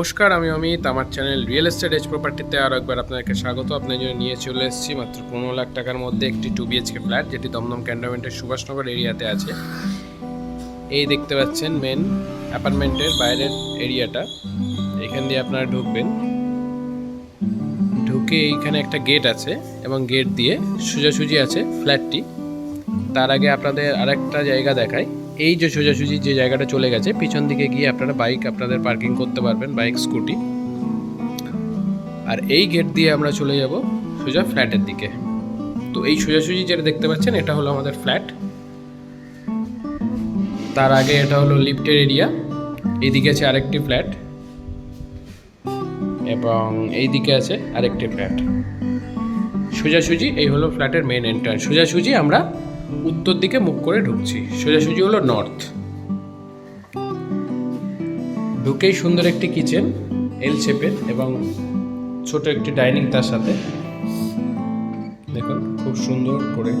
নমস্কার, আমি অমিত। আমার চ্যানেল রিয়েল এস্টেট এজ প্রপার্টিতে আরও একবার আপনাদেরকে স্বাগত। আপনার জন্য নিয়ে চলে এসেছি, মাত্র পনেরো লাখ টাকার মধ্যে একটি টু বিএচকে ফ্ল্যাট যেটি দমদম ক্যান্টনমেন্টের সুভাষনগর এরিয়াতে আছে। এই দেখতে পাচ্ছেন মেন অ্যাপার্টমেন্টের বাইরের এরিয়াটা। এখান দিয়ে আপনারা ঢুকবেন। ঢুকে এইখানে একটা গেট আছে এবং গেট দিয়ে সোজাসুজি আছে ফ্ল্যাটটি তার আগে আপনাদের আরেকটা জায়গা দেখাই। এই যে সোজাসুজি যে জায়গাটা চলে গেছে, পিছন দিকে গিয়ে আপনারা বাইক আপনাদের পার্কিং করতে পারবেন, বাইক, স্কুটি। আর এই গেট দিয়ে আমরা চলে যাব সোজা ফ্ল্যাটের দিকে। তো এই সোজাসুজি যেটা দেখতে পাচ্ছেন, এটা হলো আমাদের ফ্ল্যাট। তার আগে এটা হলো লিফটের এরিয়া। এইদিকে আছে আরেকটি ফ্ল্যাট। এবং এইদিকে আছে আরেকটি ফ্ল্যাট। সোজাসুজি, এই হলো ফ্ল্যাটের মেন এন্ট্রান্স সোজাসুজি আমরা উত্তর দিকে মুখ করে ঢুকছি। সোজাসুজি হলো নর্থ ঢুকেই সুন্দর একটি কিচেন এল শেপের এবং ছোট একটি ডাইনিং তার সাথে। দেখুন, খুব সুন্দর করে।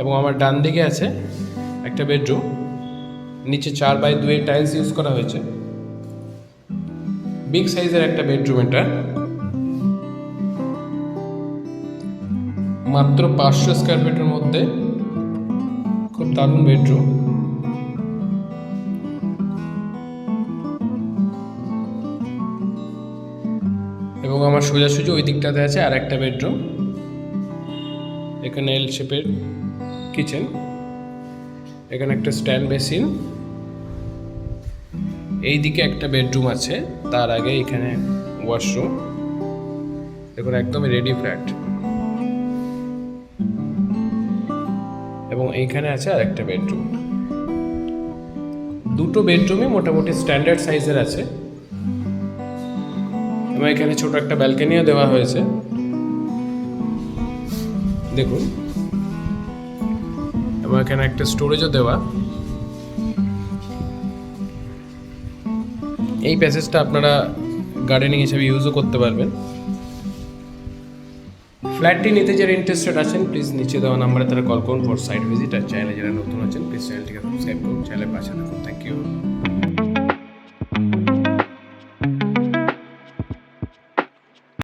এবং আমার ডান দিকে আছে একটা বেডরুম নিচে চার বাই দুই টাইলস ইউজ করা হয়েছে। বিগ সাইজের একটা বেডরুম এটা। মাত্র পাঁচশো স্কোয়ার ফিটের মধ্যে খুব দারুণ বেডরুম এবং আমার সোজাসুজি ওই দিকটাতে আছে আর একটা বেডরুম এখানে এল শেপের কিচেন এখানে একটা স্ট্যান্ড বেসিন এই দিকে একটা বেডরুম আছে, তার আগে এখানে ওয়াশরুম দেখুন, একদম রেডি ফ্ল্যাট এবং এইখানে আছে আর একটা বেডরুম দুটো বেডরুমই মোটামুটি স্ট্যান্ডার্ড সাইজের আছে। এবং এখানে ছোট একটা ব্যালকনিও দেওয়া হয়েছে। দেখুন। এবং এখানে একটা স্টোরেজও দেওয়া। এই প্যাসেজটা আপনারা গার্ডেনিং হিসেবে ইউজও করতে পারবেন। ফ্ল্যাটটি নিতে যারা ইন্টারেস্টেড আছেন প্লিজ নিচে দেওয়া নাম্বারে তারা কল করুন। ফর সাইট ভিজিট আর চ্যানেলে যারা নতুন আছেন প্লিজ চ্যানেলটিকে সাবস্ক্রাইব করুন। চ্যানেলের পাশে থাকুন। Thank you